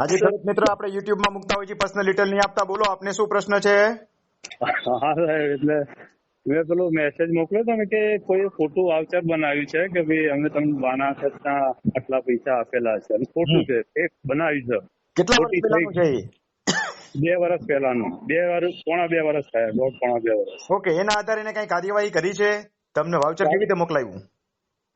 હાજી ખેડૂત મિત્રો આપણે યુટ્યુબમાં મુકતા હોય છે પર્સનલ ડિટેલ નહીં આપતા. બોલો આપને શું પ્રશ્ન છે? હા સાહેબ એટલે મેં પેલો મેસેજ મોકલ્યો હતો ને કે કોઈ ખોટું વાઉચર બનાવ્યું છે કે ભાઈ અમે તમને બાના ખર્ચના આટલા પૈસા આપેલા છે. ખોટું છે એક બનાવ્યું છે. કેટલા વર્ષ પહેલાનું છે બે વર્ષ પહેલાનું. બે વર્ષ પોણા બે વર્ષ થયા દોઢ પોણા બે વર્ષ. ઓકે એના આધારે એને કઈ કાર્યવાહી કરી છે? તમને વાઉચર કેવી રીતે મોકલાયું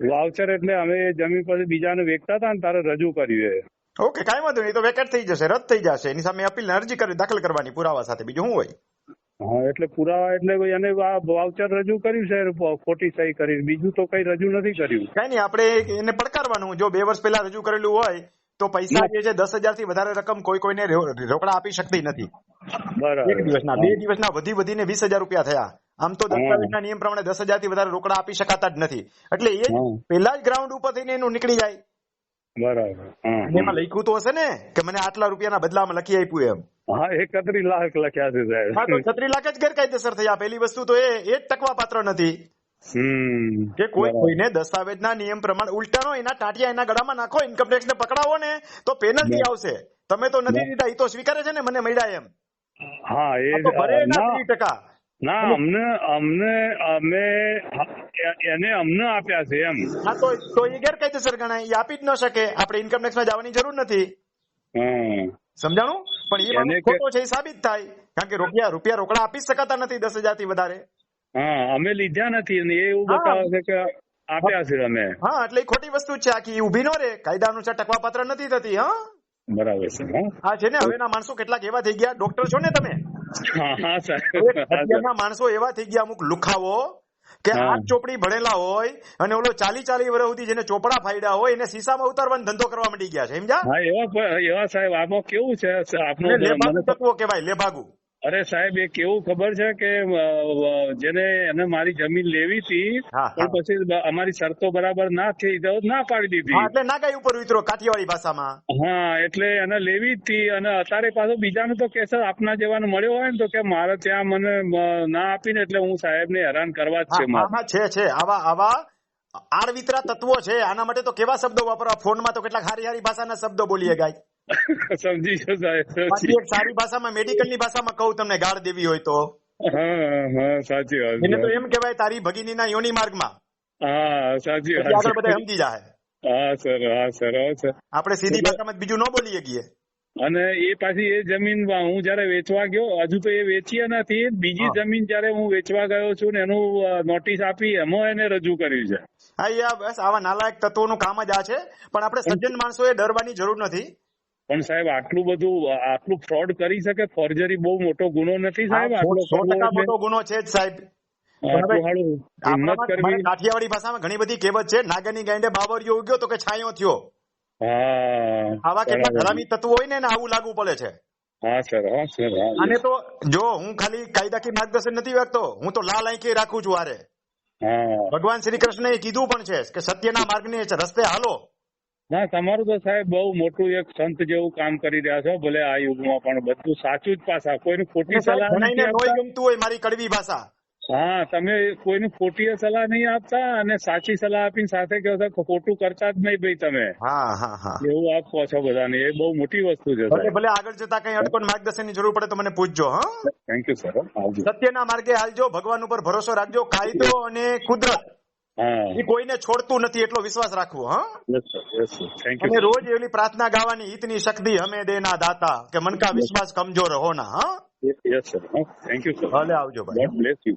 વાઉચર એટલે અમે જમીન પર બીજાને વેચતા હતા ને તારે રજૂ કર્યું એ. ઓકે કાંઈ વાંધો નહીં તો વેકેટ થઈ જશે રદ થઈ જશે. એની સામે અપીલ અરજી કરી દાખલ કરવાની પુરાવા સાથે. બીજું શું હોય? હા એટલે પુરાવા એટલે એને આ વાઉચર રજૂ કર્યું છે ખોટી સહી કરી બીજું તો કઈ રજૂ નથી કર્યું. કઈ નહીં આપણે એને પડકારવાનું જો બે વર્ષ પહેલા રજૂ કરેલું હોય તો પૈસા જે છે દસ હજારથી વધારે રકમ કોઈ કોઈને રોકડા આપી શકતી નથી. એક બરાબર દિવસના બે દિવસના વધી વધીને વીસ હજાર રૂપિયા થયા. આમ તો દસ્તાવેજના નિયમ પ્રમાણે દસ હજારથી વધારે રોકડા આપી શકાતા જ નથી. એટલે એ જ પેલા જ ગ્રાઉન્ડ ઉપર થઈને એનું નીકળી જાય. બરાબર. એમાં લખ્યું તો હશે ને કે મને આટલા રૂપિયાના બદલામાં લખી આપ્યું એમ. હા એકત્રીસ લાખ લખ્યા છે હા તો સાહેબ છત્રી લાખ જ ગેરકાયદેસર થયા પહેલી વસ્તુ તો એ એ જ ટકવા પાત્ર નથી કે કોઈ. કોઈને દસ્તાવેજના નિયમ પ્રમાણે ઉલટાનો એના ટાટિયા એના ગળામાં નાખો ઇન્કમ ટેક્સ ને પકડાવો ને તો પેનલ્ટી. આવશે. તમે તો નથી દીધા એ તો સ્વીકારે છે ને મને મળ્યા એમ. હા એ ભરે ના. ત્રીસ ટકા. ના અમને અમને અમે એને અમને આપ્યા છે એમ. હા તો તો એ ગેરકાયદેસર ગણાય. એ આપી જ ન શકે. આપણે ઇન્કમ ટેક્સમાં જવાની જરૂર નથી. સમજાણું? પણ એ ખોટો છે એ સાબિત થાય. કારણ કે રૂપિયા રૂપિયા રોકડા આપી શકતા નથી દસ હજારથી વધારે. હા અમે લીધા નથી અને એ એવું બતાવે છે કે આપ્યા છે અમે. હા એટલે ખોટી વસ્તુ છે. આખી ઊભી નો રે કાયદા અનુસાર ટકવા પાત્ર નથી થતી હા? બરાબર છે હા. હા છે ને? હવેના માણસો કેટલાક એવા થઈ ગયા. ડોક્ટર છો ને તમે? અત્યારના માણસો એવા થઈ ગયા અમુક લુખાવો કે. આઠ ચોપડી ભણેલા હોય અને ઓલો ચાલી ચાલી વર્ષ સુધી જેને ચોપડા ફાયડા હોય એને સીસામાં ઉતારવાનો ધંધો કરવા માંડી ગયા છે સમજ્યા? એવા એવા સાહેબ આમાં કેવું છે? આપનું લેભાગુ તત્વો કહેવાય લેભાગુ અરે સાહેબ એ કેવું ખબર છે કે જેને એને મારી જમીન લેવી હતી પણ પછી અમારી શરતો બરાબર ના થઈ તો ના પાડી દીધી. એટલે ના કઈ ઉપર ઉતરો કાઠિયાવાડી ભાષામાં. હા એટલે એને લેવી હતી અને અત્યારે પાછો બીજાને તો કેસર આપના જેવાનો મળ્યો હોય ને તો કે મારે ત્યાં મને ના આપીને એટલે હું સાહેબને હેરાન કરવા જ છે છે છે. આવા આવા આડવિતરા તત્વો છે. આના માટે તો કેવા શબ્દો વાપરવા? ફોનમાં તો કેટલાક હારી હારી ભાષાના શબ્દો બોલીએ ગાય. સમજી એક સારી ભાષામાં મેડિકલની ભાષામાં કહું તમને ગાળ દેવી હોય તો. હા હા સાચી વાત એને તો એમ કહેવાય તારી ભગીનીના યોની માર્ગમાં. હા સાચી આગળ વાત બધા સમજી જાય હા સર હા સર હા સર. આપણે સીધી ભાષામાં બીજું ન બોલીએ શકીએ અને એ પાછી એ જમીન હું જયારે વેચવા ગયો હજુ તો એ વેચી નથી. બીજી જમીન જયારે હું વેચવા ગયો છું ને એનું નોટિસ આપી એમાં એને રજૂ કર્યું છે. હા યા બસ આવા નાલાયક તત્વોનું કામ જ આ છે. પણ આપણે સજ્જન માણસોએ ડરવાની જરૂર નથી. પણ સાહેબ આટલું બધું આટલું ફ્રોડ કરી શકે ફોર્જરી બહુ મોટો ગુનો નથી સાહેબ? સો ટકા મોટો ગુનો છે જ સાહેબ. કાઠિયાવાડી ભાષામાં ઘણી બધી કહેવત છે નાગરની ગાંડે બાવરિયો ઉગ્યો તો કે છાંયો થયો. આવા કેટલા ધરામી હરામી તત્વો હોય ને આવું લાગુ પડે છે. હા સર હા સર અને તો જો હું ખાલી કાયદાકીય માર્ગદર્શન નથી વ્યક્તો હું તો લાલ આંખે રાખું છું આરે. ભગવાન શ્રી કૃષ્ણએ કીધું પણ છે કે સત્યના માર્ગને રસ્તે હાલો. ના તમારું તો સાહેબ બહુ મોટું એક સંત જેવું કામ કરી રહ્યા છો. ભલે આ યુગમાં પણ બધું સાચું જ પાછા કોઈની ખોટી સલાહ ગમતું હોય મારી કડવી ભાષા. હા તમે કોઈની ખોટી સલાહ નહીં આપતા અને સાચી સલાહ આપીને સાથે કહો છો ખોટું કરતા જ નહીં ભાઈ તમે. હા હા હા. એવું આપ કહો છો બધાને. એ બહુ મોટી વસ્તુ છે ભલે ભલે આગળ જતા કઈ અટકોન માર્ગદર્શનની જરૂર પડે તો મને પૂછજો હા? થેન્ક યુ સર સત્યના માર્ગે હાલજો. ભગવાન ઉપર ભરોસો રાખજો. કાયદો અને કુદરત. એ કોઈને છોડતું નથી એટલો વિશ્વાસ રાખવો હા? અને રોજ એવી પ્રાર્થના ગાવાની ઈતની શક્તિ હમે દેના દાતા કે મન કા વિશ્વાસ કમજોર હોના હા? Yes sir. Thank you sir ભલે આવજો ભાઈ. Bless you